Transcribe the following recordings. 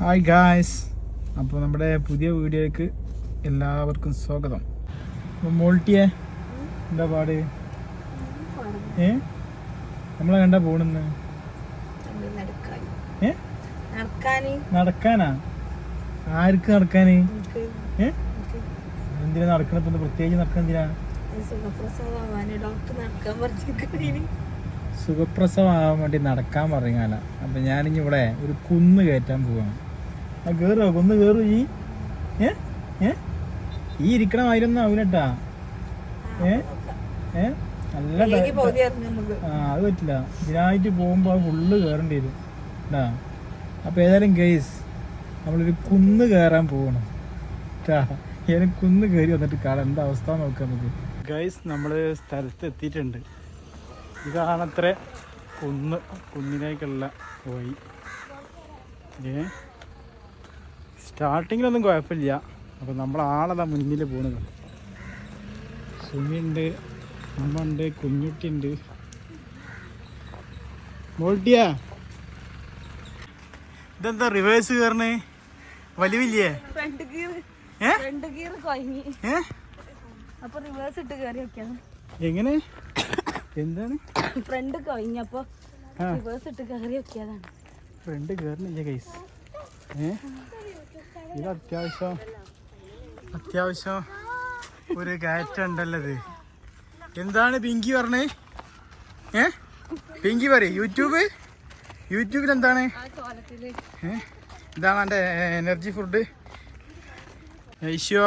Hi guys അപ്പോൾ നമ്മുടെ പുതിയ വീഡിയോയ്ക്ക് എല്ലാവർക്കും സ്വാഗതം. അപ്പോൾ മോൾട്ടിയെ എന്താ പാട്? ഏ? നമ്മളെ കണ്ടാ പോണെന്ന്. ഏ? നടക്കാന്. ആർക്ക് നടക്കാന്? ഏ? എന്തിനാ നടക്കണ? ഇപ്പൊ പ്രത്യേകിച്ച് നടക്കാൻ എന്തിനാ സുഖപ്രസവമാകാൻ വേണ്ടി നടക്കാൻ പറഞ്ഞാല. അപ്പൊ ഞാനിവിടെ ഒരു കുന്ന് കയറ്റാൻ പോവാണ്. ആ കേറോ കൊന്ന് കേറു ഈ. ഏ? ഏ? ഈ ഇരിക്കണ മാതിരൊന്നും ആവില്ലട്ടാ ഏ? ഏ? നല്ല ആ അത് പറ്റില്ല. ഇതിനായിട്ട് പോകുമ്പോൾ അത് ഫുള്ള് കയറേണ്ടി വരും. കേട്ടാ അപ്പോൾ ഏതായാലും ഗെയ്സ് നമ്മളൊരു കുന്ന് കയറാൻ പോകണം ഏതായാലും ഞാൻ കുന്ന് കയറി വന്നിട്ട് കാണാം. എന്താ അവസ്ഥ നോക്കാം നമുക്ക്. ഗൈസ് നമ്മൾ സ്ഥലത്ത് എത്തിയിട്ടുണ്ട് ഇതാണത്ര കുന്ന്. കുന്നിലേക്കുള്ള വഴി. ഏ? സ്റ്റാർട്ടിങ്ങിലൊന്നും കുഴപ്പമില്ല. അപ്പോൾ നമ്മൾ ആളതാ മുന്നിൽ പോണത്. സുമിയുണ്ട് അമ്മ ഉണ്ട് കുഞ്ഞുട്ടിയുണ്ട്. മോൾട്ടിയാ? ഇതെന്താ റിവേഴ്സ് കയറണേ? വലിവില്ലേ എങ്ങനെ? എന്താണ്? ഫ്രണ്ട് കൊഴങ്ങിയപ്പോ റിവേഴ്സ് ഇട്ട് കയറി വെക്കിയതാണ്. ഫ്രണ്ട് കയറണില്ല കൈസ് ഏ? ഇത് അത്യാവശ്യം അത്യാവശ്യം ഒരു കയറ്റം ഉണ്ടല്ലോ എന്താണ് പിങ്കി പറഞ്ഞേ? ഏ? പിങ്കി പറയും. യൂട്യൂബ്? യൂട്യൂബിൽ എന്താണ്? ഇതാണ് എന്റെ എനർജി ഫുഡ്. നൈഷ്യോ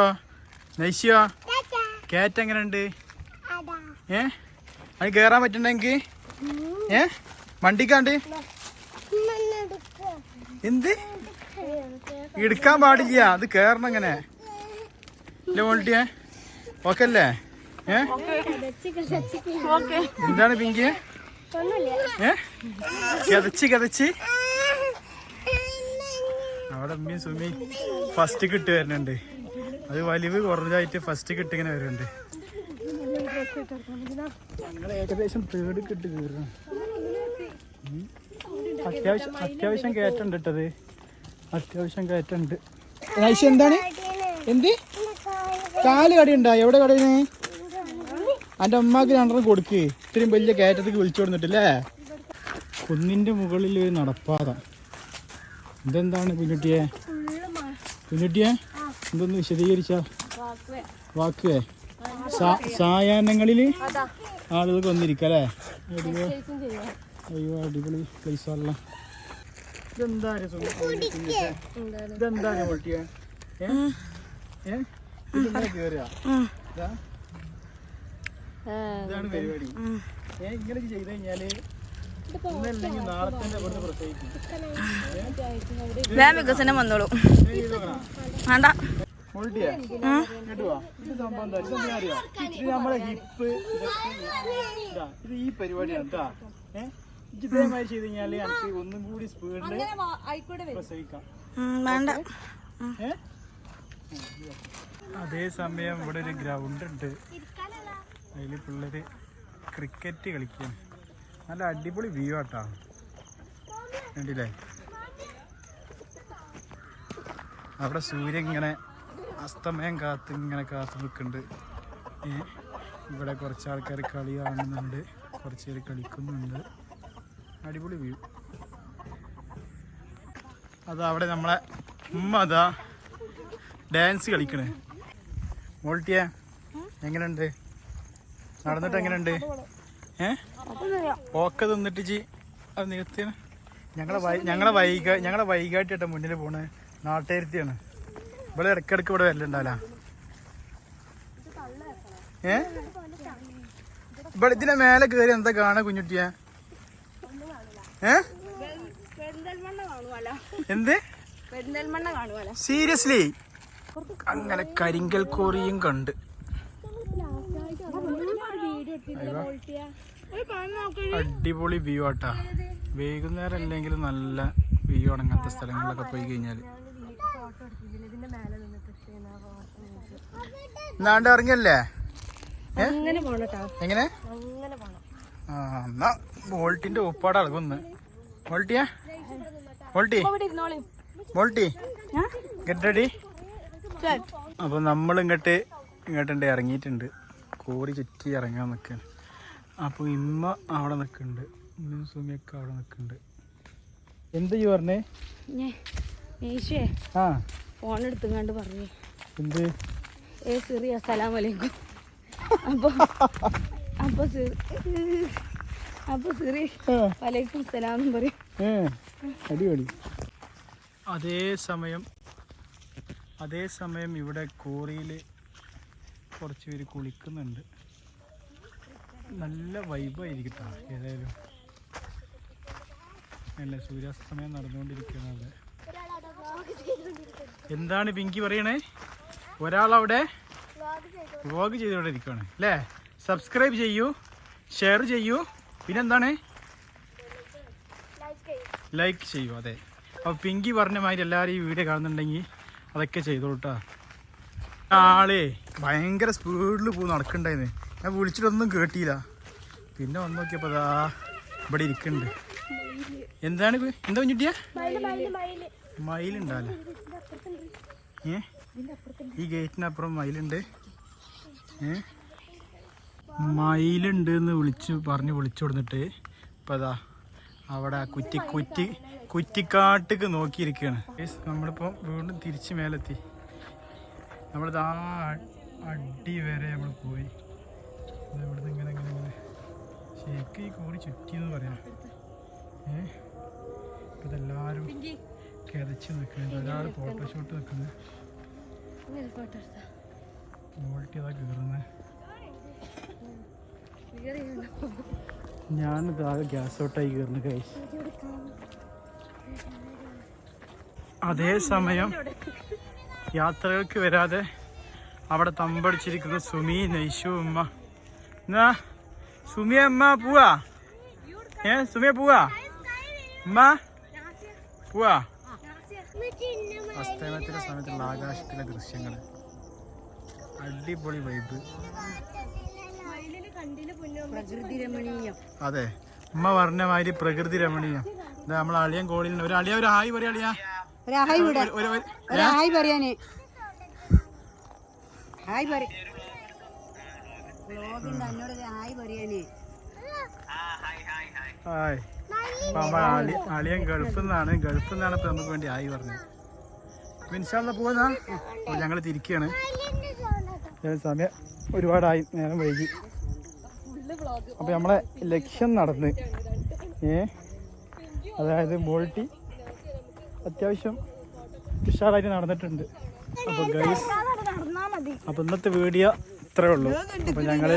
നൈഷ്യോ കയറ്റം എങ്ങനെയുണ്ട് ഏ? അത് കയറാൻ പറ്റണ്ടെങ്കിൽ ഏ? വണ്ടിക്കാണ്ട്? എന്ത്? എടുക്കാൻ പാടില്ല അത് കേറണം എങ്ങനെ ഓക്കല്ലേ? അല്ലേ എന്താണ് പിങ്കി? ഏ? കതച്ച് കിതച്ച് അവിടെ അമ്മയും സുമി ഫസ്റ്റ് കിട്ട് വരുന്നുണ്ട്. അത് വലിവ് കുറഞ്ഞായിട്ട് ഫസ്റ്റ് കിട്ട് ഇങ്ങനെ വരുന്നുണ്ട്. ഏകദേശം തേർഡ് കിട്ട് കയറണം അത്യാവശ്യം അത്യാവശ്യം കയറ്റുണ്ട് ഇട്ടത് അത്യാവശ്യം കയറ്റുണ്ട്. നൈഷ് എന്താണ്? എന്ത്? കാൽ കടിയുണ്ടാ? എവിടെ കടയുന്നേ? എന്റെ അമ്മയ്ക്ക് രണ്ടെണ്ണം കൊടുക്ക്. ഇത്രയും വലിയ കയറ്റത്തേക്ക് വിളിച്ചു കൊടുത്തിട്ടില്ലേ കുന്നിന്റെ മുകളിൽ ഒരു നടപ്പാത. ഇതെന്താണ് കുഞ്ഞുട്ടിയെ? കുഞ്ഞുട്ടിയെ എന്തൊന്ന് വിശദീകരിച്ച. വാക്കുവേ. സായാഹ്നങ്ങളിൽ ആളുകൾക്ക് വന്നിരിക്കല്ലേ? അയ്യോ അടിപൊളി ആണല്ലോ. ഇതെന്താ പൊട്ടിയെ? ഇതാണ് പരിപാടി. ഏ ഇങ്ങനെ ചെയ്ത് കഴിഞ്ഞാൽ ഇന്നല്ലെങ്കിൽ നാളെ തന്നെ ഇവിടുന്ന് പ്രസവിക്കും വേഗം വികസനം വന്നോളൂ. വേണ്ട. മോൾട്ടിയെ, ഇങ്ങോട്ട് വാ. ഇത് സംഭവം എന്താ? ഇതെന്തിനാ അറിയോ? ഇത് നമ്മളെ ഹിപ്പ് ഇതാ, ഇത് ഈ പരിപാടിയാണ് കേട്ടാ ഏഹ് ഇതേമാതിരി ചെയ്ത് എനിക്ക് ഒന്നും കൂടി സ്പീഡിൽ പ്രസവിക്കാം. വേണ്ട. ഏ? അതേ സമയം ഇവിടെ ഒരു ഗ്രൗണ്ട് ഉണ്ട്. അതിൽ പിള്ളേര് ക്രിക്കറ്റ് കളിക്കാൻ നല്ല അടിപൊളി വ്യൂ ആട്ടാ. കണ്ടില്ലേ? അവിടെ സൂര്യൻ ഇങ്ങനെ അസ്തമയം കാത്ത് ഇങ്ങനെ കാത്തു നിൽക്കുന്നുണ്ട്. ഏ? ഇവിടെ കുറച്ച് ആൾക്കാർ കളി കാണുന്നുണ്ട്. കുറച്ച് പേര് കളിക്കുന്നുണ്ട്. അടിപൊളി വ്യൂ അതാ അവിടെ നമ്മളെ ഉമ്മ അതാ ഡാൻസ് കളിക്കണേ. മോൾട്ടിയ എങ്ങനെയുണ്ട് നടന്നിട്ട് എങ്ങനെയുണ്ട് ഏ? ഓക്കെ തിന്നിട്ട് ജി അത് നികത്തിയ ഞങ്ങളെ ഞങ്ങളെ വൈക ഞങ്ങളെ വൈകാട്ടിട്ട മുന്നിൽ പോണ്. നാട്ടേരുത്തിയാണ് ഇവിടെ ഇടയ്ക്കിടയ്ക്ക് ഇവിടെ വരലുണ്ടാവില്ല. ഏ? ഇവിടെ ഇതിന്റെ മേലെ കയറി എന്താ കാണാ കുഞ്ഞുട്ടിയാ? എന്ത്? സീരിയസ്ലി? അങ്ങനെ കരിങ്കൽ കോറിയും കണ്ട്. അടിപൊളി വ്യൂ ആട്ടാ. വൈകുന്നേരം അല്ലെങ്കിൽ നല്ല വ്യൂ ആണ് അങ്ങനത്തെ സ്ഥലങ്ങളിലൊക്കെ പോയി കഴിഞ്ഞാൽ നാണ്ട് ഇറങ്ങിയല്ലേ? എങ്ങനെ? അങ്ങനെ പോണം. ആ എന്നാ ബോൾട്ടിന്റെ ഉപ്പാട് അളകുന്ന് ബോൾട്ടിയാ? ബോൾട്ടി? ബോൾട്ടി? ഇരുന്നോളി അപ്പൊ അപ്പോൾ നമ്മൾ ഇങ്ങോട്ട് ഇങ്ങോട്ടുണ്ട് ഇറങ്ങിയിട്ടുണ്ട്. കോറി ചുറ്റി ഇറങ്ങാൻ നിൽക്കുകയാണ് അപ്പോൾ ഇമ്മ അവിടെ നിൽക്കുന്നുണ്ട് ഉമ്മയും സുമിയൊക്കെ അവിടെ നിൽക്കുന്നുണ്ട് എന്താ ഈ പറഞ്ഞേ? ആ. ഫോൺ എടുത്തുങ്ങാണ്ട് പറഞ്ഞു. എന്ത്? ഏ സിറി അസ്സലാം വലൈക്കും അപ്പൊ അപ്പൊ വലൈക്കും സലാം പറയും. അടിപൊളി. അതേ സമയം അതേ സമയം ഇവിടെ കോറിയിൽ കുറച്ച് പേര് കുളിക്കുന്നുണ്ട്. നല്ല വൈബായിരിക്കും കേട്ടോ ഏതായാലും. അല്ല സൂര്യാസ്തമയം നടന്നുകൊണ്ടിരിക്കുന്നത് എന്താണ് പിങ്കി പറയണേ? ഒരാളവിടെ വ്ളോഗ് ചെയ്തോണ്ടിരിക്കുകയാണ് അല്ലേ? സബ്സ്ക്രൈബ് ചെയ്യൂ ഷെയർ ചെയ്യൂ. പിന്നെന്താണ്? ലൈക്ക് ചെയ്യൂ അതെ. അപ്പോൾ പിങ്കി പറഞ്ഞ മാതിരി എല്ലാവരും ഈ വീഡിയോ കാണുന്നുണ്ടെങ്കിൽ അതൊക്കെ ചെയ്തോളൂ കേട്ടോ ആളേ ഭയങ്കര സ്പീഡിൽ പോ നടക്കണ്ടായിരുന്നു ഞാൻ വിളിച്ചിട്ടൊന്നും കേട്ടിയില്ല. പിന്നെ ഒന്ന് നോക്കിയപ്പോൾ അതാ ഇവിടെ ഇരിക്കുന്നുണ്ട് എന്താണ്? എന്താ കുഞ്ഞുട്ടിയാ? മയിലുണ്ടല്ലേ ഏ? ഈ ഗേറ്റിനപ്പുറം മയിലുണ്ട്. ഏ? മയിലുണ്ട് എന്ന് വിളിച്ച് പറഞ്ഞ് വിളിച്ചു കൊടുത്തിട്ട് ഇപ്പം അതാ അവിടെ ആ കുറ്റി കുറ്റി കുറ്റിക്കാട്ടിക്ക് നോക്കിയിരിക്കുകയാണ്. നമ്മളിപ്പോ നമ്മളിപ്പോൾ വീണ്ടും തിരിച്ച് മേലെത്തി. നമ്മളിതാ അടി വരെ നമ്മൾ പോയി. ഇവിടുന്ന് ഇങ്ങനെ ഇങ്ങനെ ഇങ്ങനെ. ശരിക്കും ഈ കൂടി ചുറ്റി എന്ന് പറയാം. ഏ? ഇപ്പം ഇതെല്ലാവരും കിതച്ച് നിൽക്കുന്നത് ഒരാൾ ഫോട്ടോഷൂട്ട് നിൽക്കുന്നത് ക്വാളിറ്റി അതാ കയറുന്നത് ഞാനിതാ ഗ്യാസ് ഔട്ടായി കയറുന്നു കഴിച്ച് അതേ സമയം യാത്രകൾക്ക് വരാതെ അവിടെ തമ്പടിച്ചിരിക്കുന്ന സുമി നൈശു അമ്മ എന്നാ? സുമിയ അമ്മ പോവാ? ഏ സുമിയ പോവാ? അമ്മ പോവാ? അസ്തമയത്തിന്റെ സമയത്തുള്ള ആകാശത്തിലെ ദൃശ്യങ്ങൾ അടിപൊളി വൈബ് അതെ. ഉമ്മ പറഞ്ഞ മാതിരി പ്രകൃതി രമണീയം. ഇത് നമ്മളെ അളിയൻ കോളിൽ ഒരു അളിയ ഒരു ഹായ് പറയാ അളിയ. ഒരു ഹായ് വിട ഒരു- ഹായ് പറയാന് ഹായ് പറ ഹായ് അളിയൻ ഗൾഫിൽ നിന്നാണ്. ഗൾഫിൽ നിന്നാണ് ഇപ്പൊ നമുക്ക് വേണ്ടി ആയി പറഞ്ഞത്. ഇൻഷാല്ല പോവാ ഞങ്ങൾ തിരിക്കുകയാണ് സമയം ഒരുപാടായി. നേരം വൈകി. അപ്പൊ നമ്മളെ ലക്ഷ്യം നടന്ന്. ഏ? അതായത് ബോൾട്ടി അത്യാവശ്യം ഉഷാറായിട്ട് നടന്നിട്ടുണ്ട്. അപ്പൊ ഗൈസ് നടന്നാ മതി അപ്പൊ ഇന്നത്തെ വീഡിയോ ഇത്രേ ഉള്ളൂ. അപ്പൊ ഞങ്ങൾ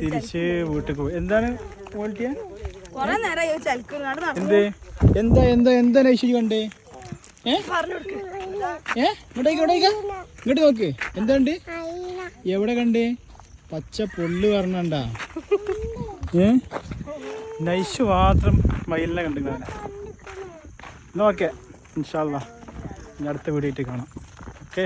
തിരിച്ച് വീട്ടിൽ പോയി. എന്താണ് ബോൾട്ടിയ കൊറേ നേരം ഈ ചലിക്കുന്നാട് എന്ത്? എന്താ എന്താ എന്താ ഐശ്വര്യ കണ്ടേ? ഏ? പറഞ്ഞു കൊടുക്ക്. ഏ? ഇങ്ങോട്ടേക്ക് ഇങ്ങോട്ടേക്ക്. ഇങ്ങോട്ട് നോക്ക്. എന്താണ്ട്? എവിടെ കണ്ടേ? പച്ച പൊള്ളു പറഞ്ഞണ്ട. ഏ? നൈസ് മാത്രം മയിലിനെ കണ്ടു എന്നാ ഓക്കെ ഇൻഷാല്ല ഇനി അടുത്ത വീഡിയോ കാണാം. ഓക്കെ